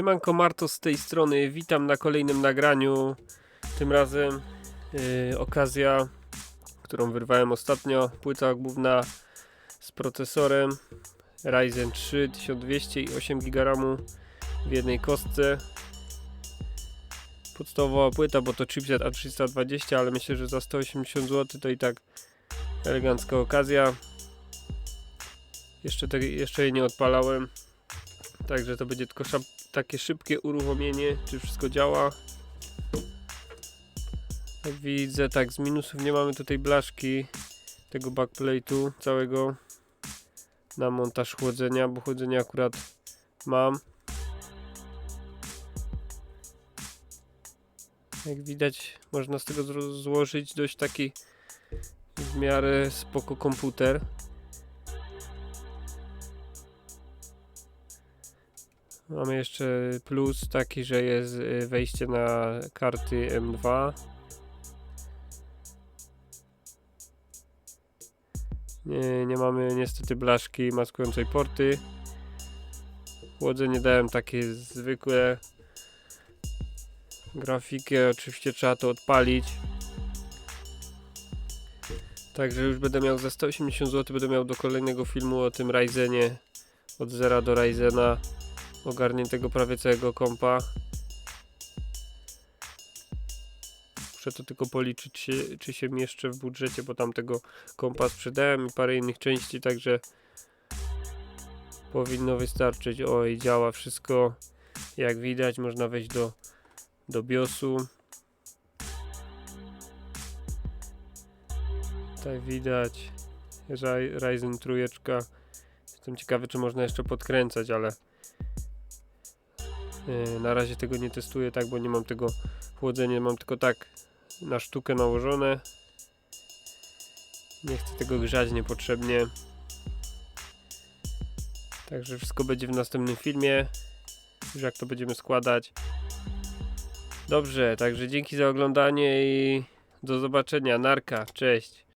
Siemanko Marto z tej strony, witam na kolejnym nagraniu. Tym razem yy, okazja, którą wyrwałem ostatnio, płyta główna z procesorem Ryzen 3 1200 i 8 GB w jednej kostce. Podstawowa płyta, bo to chipset A320, ale myślę, że za 180 zł to i tak elegancka okazja. Jeszcze, te, jeszcze jej nie odpalałem. Także to będzie tylko takie szybkie uruchomienie, czy wszystko działa. Jak widzę, tak, z minusów nie mamy tutaj blaszki tego backplate'u całego na montaż chłodzenia, bo chłodzenie akurat mam. Jak widać, można z tego złożyć dość taki w miarę spoko komputer. Mamy jeszcze plus taki, że jest y, wejście na karty M2. Nie, nie mamy niestety blaszki maskującej porty. Chłodzenie dałem takie zwykłe. Grafikę oczywiście trzeba to odpalić. Także już będę miał za 180 zł, będę miał do kolejnego filmu o tym Ryzenie od zera do Ryzena ogarniętego prawie całego kompa. Muszę to tylko policzyć, czy się mieszczę w budżecie, bo tamtego kompa sprzedałem i parę innych części, także powinno wystarczyć. Oj, działa wszystko jak widać. Można wejść do, do BIOSu. Tutaj widać Ry- Ryzen trójeczka. Jestem ciekawy, czy można jeszcze podkręcać, ale Na razie tego nie testuję tak, bo nie mam tego chłodzenia, mam tylko tak na sztukę nałożone. Nie chcę tego grzać niepotrzebnie. Także wszystko będzie w następnym filmie. Już jak to będziemy składać. Dobrze, także dzięki za oglądanie i do zobaczenia. Narka, cześć.